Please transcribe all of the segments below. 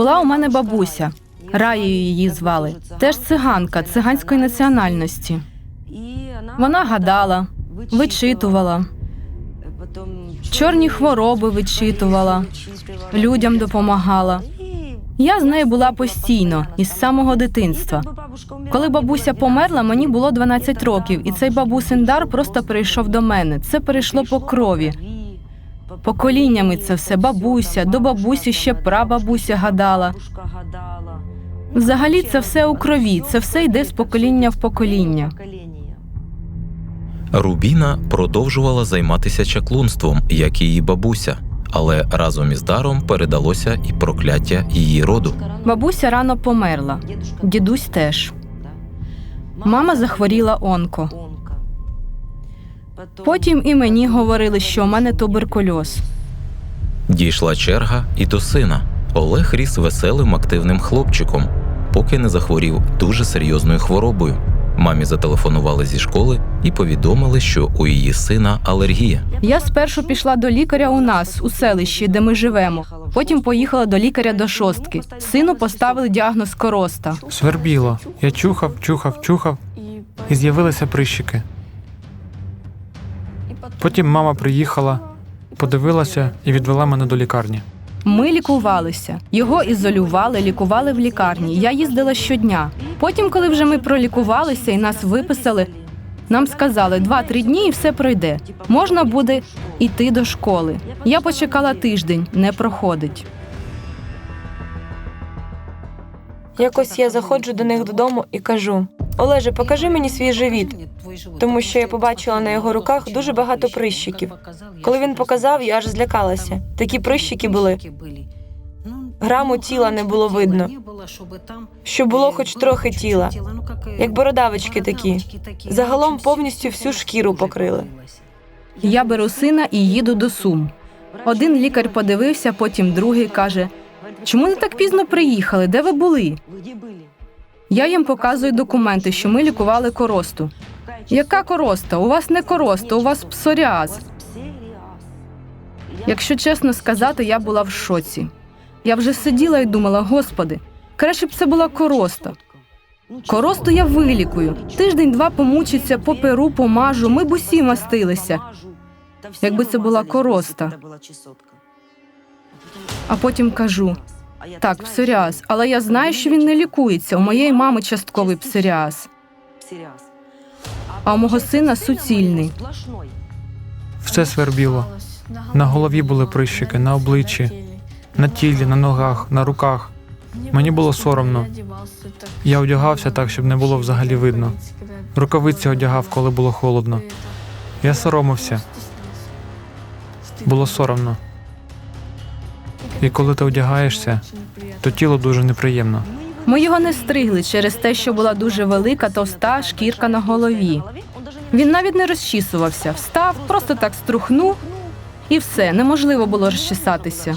Була у мене бабуся. Раєю її звали. Теж циганка, циганської національності. Вона гадала, вичитувала, чорні хвороби вичитувала, людям допомагала. Я з нею була постійно, із самого дитинства. Коли бабуся померла, мені було 12 років, і цей бабусин дар просто перейшов до мене. Це перейшло по крові. Поколіннями це все бабуся, до бабусі ще прабабуся гадала. Взагалі, це все у крові, це все йде з покоління в покоління. Рубіна продовжувала займатися чаклунством, як і її бабуся, але разом із даром передалося і прокляття її роду. Бабуся рано померла, дідусь теж. Мама захворіла онко. Потім і мені говорили, що у мене туберкульоз. Дійшла черга і до сина. Олег ріс веселим активним хлопчиком, поки не захворів дуже серйозною хворобою. Мамі зателефонували зі школи і повідомили, що у її сина алергія. Я спершу пішла до лікаря у нас, у селищі, де ми живемо. Потім поїхала до лікаря до шостки. Сину поставили діагноз короста. Свербіло. Я чухав, чухав, чухав, і з'явилися прищики. Потім мама приїхала, подивилася і відвела мене до лікарні. Ми лікувалися. Його ізолювали, лікували в лікарні. Я їздила щодня. Потім, коли вже ми пролікувалися і нас виписали, нам сказали 2-3 дні і все пройде. Можна буде йти до школи. Я почекала тиждень, не проходить. Якось я заходжу до них додому і кажу: Олеже, покажи мені свій живіт, тому що я побачила на його руках дуже багато прищиків. Коли він показав, я аж злякалася. Такі прищики були. Граму тіла не було видно. Що було хоч трохи тіла, як бородавочки такі. Загалом повністю всю шкіру покрили. Я беру сина і їду до Сум. Один лікар подивився, потім другий каже: Чому не так пізно приїхали? Де ви були? Я їм показую документи, що ми лікували коросту. Яка короста? У вас не короста, у вас псоріаз. Якщо чесно сказати, я була в шоці. Я вже сиділа і думала, господи, краще б це була короста. Коросту я вилікую. Тиждень-два помучиться, поперу, помажу. Ми б усі мастилися. Якби це була короста. А потім кажу: так, псоріаз, але я знаю, що він не лікується. У моєї мами частковий псоріаз, а у мого сина суцільний. Все свербіло. На голові були прищики, на обличчі, на тілі, на ногах, на руках. Мені було соромно. Я одягався так, щоб не було взагалі видно. Рукавиці одягав, коли було холодно. Я соромився. Було соромно. І коли ти одягаєшся, то тіло дуже неприємно. Ми його не стригли через те, що була дуже велика, товста шкірка на голові. Він навіть не розчісувався, встав, просто так струхнув, і все, неможливо було розчесатися.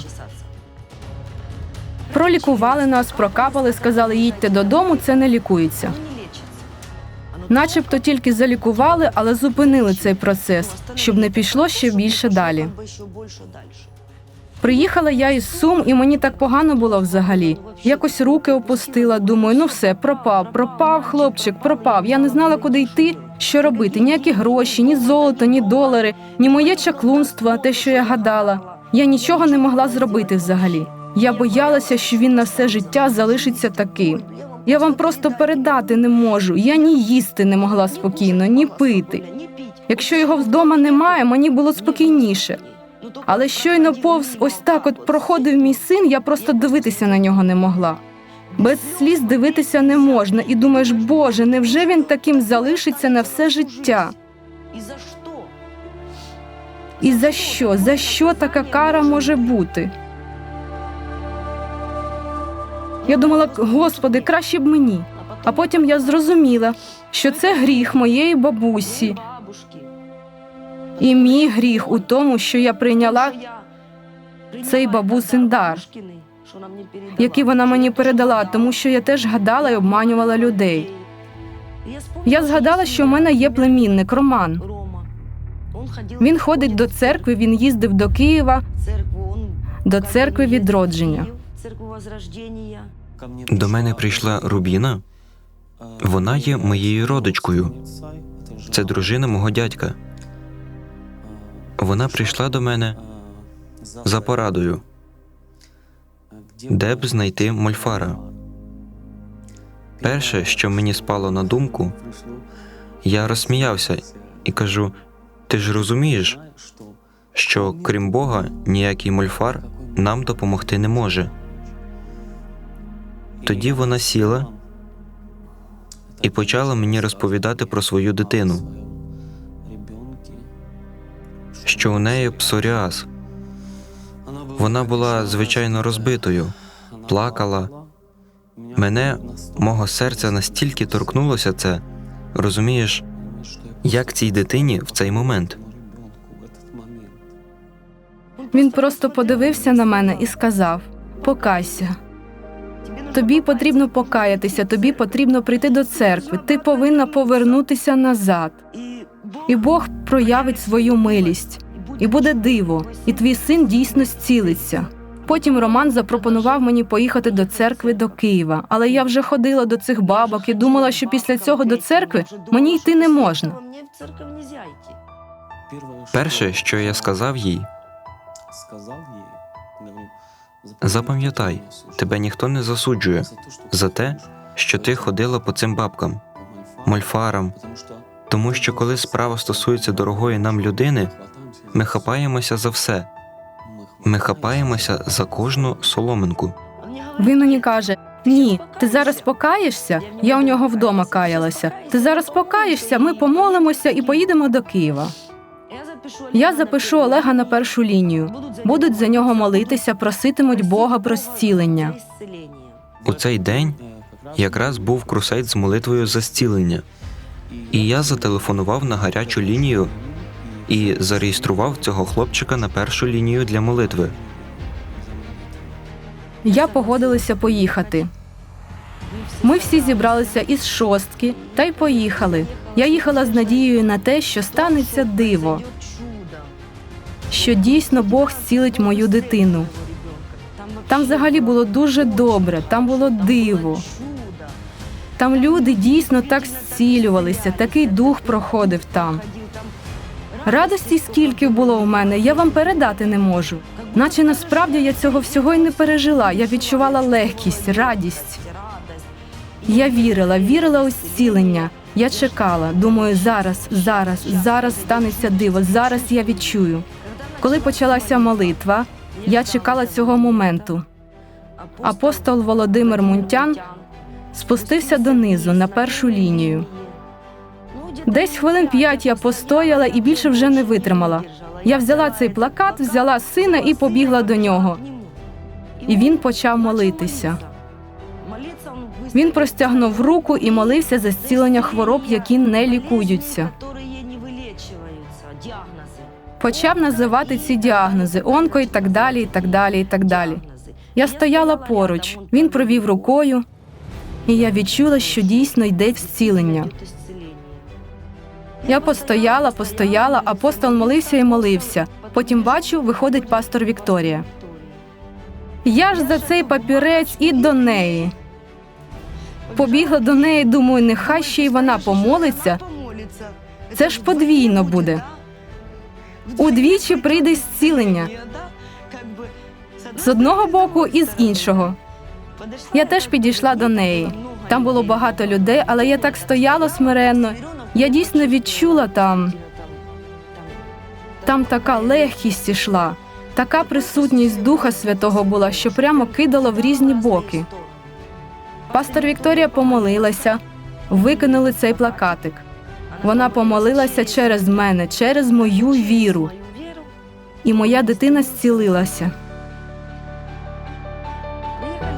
Пролікували нас, прокапали, сказали, їдьте додому, це не лікується. Начебто тільки залікували, але зупинили цей процес, щоб не пішло ще більше далі. Приїхала я із Сум, і мені так погано було взагалі. Якось руки опустила. Думаю, ну все, пропав, пропав, хлопчик, пропав. Я не знала, куди йти, що робити. Ніякі гроші, ні золото, ні долари, ні моє чаклунство, те, що я гадала. Я нічого не могла зробити взагалі. Я боялася, що він на все життя залишиться таким. Я вам просто передати не можу. Я ні їсти не могла спокійно, ні пити. Якщо його вдома немає, мені було спокійніше. Але щойно повз ось так от проходив мій син, я просто дивитися на нього не могла. Без сліз дивитися не можна, і думаєш, Боже, невже він таким залишиться на все життя? І за що? За що така кара може бути? Я думала, Господи, краще б мені. А потім я зрозуміла, що це гріх моєї бабусі, і мій гріх у тому, що я прийняла цей бабусин дар, який вона мені передала, тому що я теж гадала і обманювала людей. Я згадала, що в мене є племінник Роман. Він ходить до церкви, він їздив до Києва, до церкви відродження. До мене прийшла Рубіна. Вона є моєю родичкою. Це дружина мого дядька. Вона прийшла до мене за порадою, де б знайти мольфара. Перше, що мені спало на думку, я розсміявся і кажу: ти ж розумієш, що крім Бога ніякий мольфар нам допомогти не може. Тоді вона сіла і почала мені розповідати про свою дитину, що у неї псоріаз. Вона була звичайно розбитою, плакала. Мене, мого серця настільки торкнулося це, розумієш, як цій дитині в цей момент. Він просто подивився на мене і сказав: Покайся. Тобі потрібно покаятися, тобі потрібно прийти до церкви. Ти повинна повернутися назад. І Бог проявить свою милість, і буде диво, і твій син дійсно зцілиться. Потім Роман запропонував мені поїхати до церкви до Києва, але я вже ходила до цих бабок і думала, що після цього до церкви мені йти не можна. Перше, що я сказав їй, запам'ятай, тебе ніхто не засуджує за те, що ти ходила по цим бабкам, мольфарам, тому що коли справа стосується дорогої нам людини, ми хапаємося за все. Ми хапаємося за кожну соломинку. Він мені каже: Ні, ти зараз покаєшся. Я у нього вдома каялася. Ти зараз покаєшся, ми помолимося і поїдемо до Києва. Я запишу Олега на першу лінію. Будуть за нього молитися, проситимуть Бога про зцілення. У цей день якраз був крусейд з молитвою за зцілення, і я зателефонував на гарячу лінію і зареєстрував цього хлопчика на першу лінію для молитви. Я погодилася поїхати. Ми всі зібралися із шостки та й поїхали. Я їхала з надією на те, що станеться диво, що дійсно Бог зцілить мою дитину. Там взагалі було дуже добре, там було диво. Там люди дійсно так зцілювалися, такий дух проходив там. Радості скільки було у мене, я вам передати не можу. Наче насправді я цього всього й не пережила. Я відчувала легкість, радість. Я вірила, вірила у зцілення. Я чекала. Думаю, зараз, зараз, зараз станеться диво. Зараз я відчую. Коли почалася молитва, я чекала цього моменту. Апостол Володимир Мунтян спустився донизу на першу лінію. Десь хвилин п'ять я постояла і більше вже не витримала. Я взяла цей плакат, взяла сина і побігла до нього. І він почав молитися. Він простягнув руку і молився за зцілення хвороб, які не лікуються. Почав називати ці діагнози онко і так далі, і так далі, і так далі. Я стояла поруч, він провів рукою, і я відчула, що дійсно йде зцілення. Я постояла, постояла, апостол молився і молився. Потім бачу, виходить пастор Вікторія. Я ж за цей папірець і до неї. Побігла до неї, думаю, нехай ще й вона помолиться. Це ж подвійно буде. Удвічі прийде зцілення з одного боку і з іншого. Я теж підійшла до неї. Там було багато людей, але я так стояла смиренно. Я дійсно відчула там. Там така легкість ішла, така присутність Духа Святого була, що прямо кидало в різні боки. Пастор Вікторія помолилася, викинули цей плакатик. Вона помолилася через мене, через мою віру, і моя дитина зцілилася.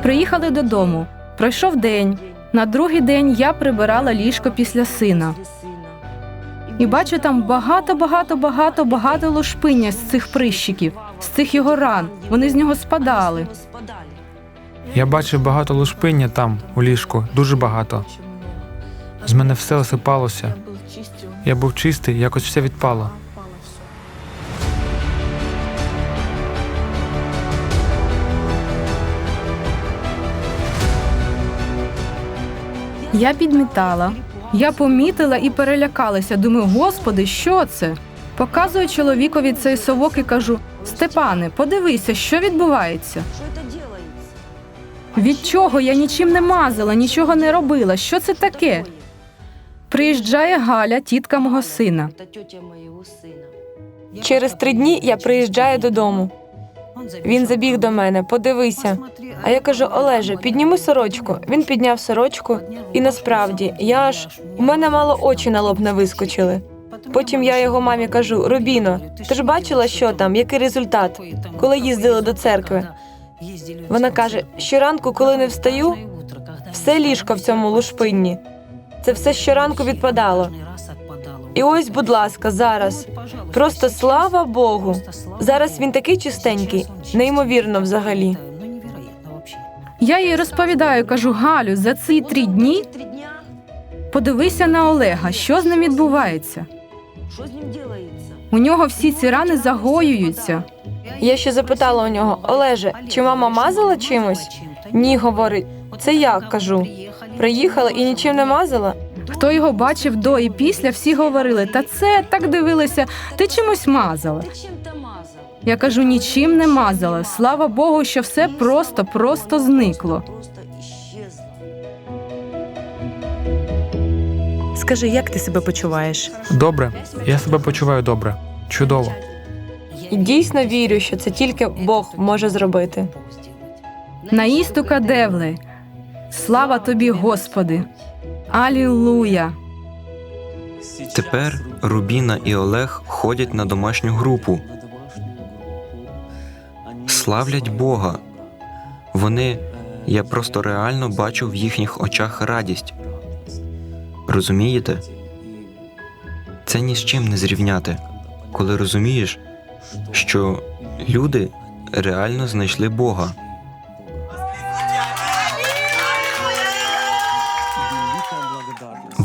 Приїхали додому. Пройшов день. На другий день я прибирала ліжко після сина і бачу там багато, багато, багато, багато лошпиння з цих прищиків, з цих його ран. Вони з нього спадали. Я бачив багато лошпиння там у ліжку, дуже багато. З мене все осипалося. Я був чистий, якось все відпало. Я підмітала, я помітила і перелякалася. Думаю, господи, що це? Показую чоловікові цей совок і кажу: Степане, подивися, що відбувається. Від чого я нічим не мазала, нічого не робила. Що це таке? Приїжджає Галя, тітка мого сина. Через три дні я приїжджаю додому. Він забіг до мене, подивися. А я кажу: Олеже, підніми сорочку. Він підняв сорочку, і насправді я аж у мене мало очі на лоб не вискочили. Потім я його мамі кажу: Рубіно, ти ж бачила, що там, який результат, коли їздили до церкви. Вона каже: щоранку, коли не встаю, все ліжко в цьому лушпинні. Це все щоранку відпадало. І ось, будь ласка, зараз. Просто слава Богу. Зараз він такий чистенький, неймовірно взагалі. Я їй розповідаю, кажу, Галю, за ці три дні подивися на Олега, що з ним відбувається. У нього всі ці рани загоюються. Я ще запитала у нього: Олеже, чи мама мазала чимось? Ні, говорить. Це як кажу. Приїхала і нічим не мазала. Хто його бачив до і після, всі говорили, та це так дивилися, ти чимось мазала. Я кажу, нічим не мазала. Слава Богу, що все просто, просто зникло. Скажи, як ти себе почуваєш? Добре, я себе почуваю добре. Чудово. І дійсно вірю, що це тільки Бог може зробити. Наїстука Девле. Слава тобі, Господи. Алілуя. Тепер Рубіна і Олег ходять на домашню групу, славлять Бога. Вони, я просто реально бачу в їхніх очах радість. Розумієте? Це ні з чим не зрівняти, коли розумієш, що люди реально знайшли Бога.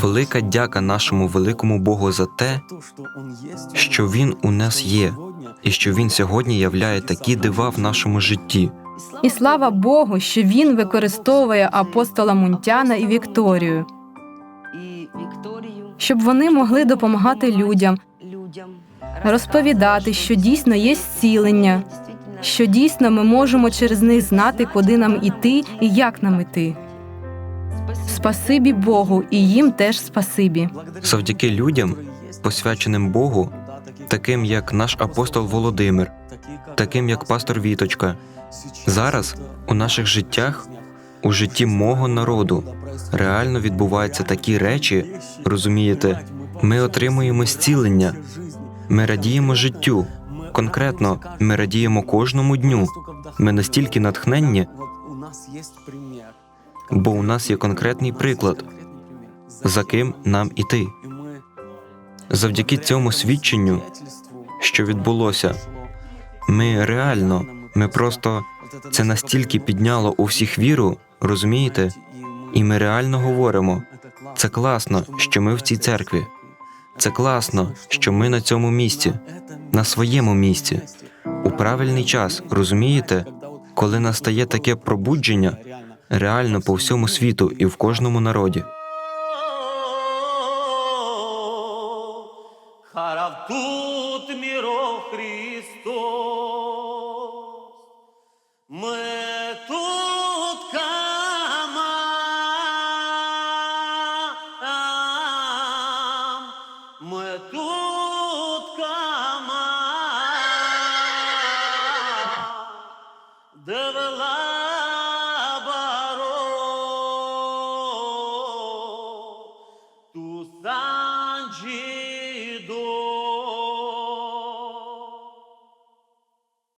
Велика дяка нашому великому Богу за те, що Він у нас є, і що Він сьогодні являє такі дива в нашому житті. І слава Богу, що він використовує апостола Мунтяна і Вікторію, щоб вони могли допомагати людям, розповідати, що дійсно є зцілення, що дійсно ми можемо через них знати, куди нам іти і як нам іти. Спасибі Богу, і їм теж спасибі. Завдяки людям, посвяченим Богу, таким як наш апостол Володимир, таким як пастор Віточка. Зараз у наших життях, у житті мого народу, реально відбуваються такі речі, розумієте, ми отримуємо зцілення, ми радіємо життю. Конкретно, ми радіємо кожному дню. Ми настільки натхненні, бо у нас є конкретний приклад, за ким нам іти. Завдяки цьому свідченню, що відбулося, ми реально, ми просто це настільки підняло у всіх віру, розумієте? І ми реально говоримо: це класно, що ми в цій церкві. Це класно, що ми на цьому місці, на своєму місці, у правильний час, розумієте? Коли настає таке пробудження, реально по всьому світу і в кожному народі.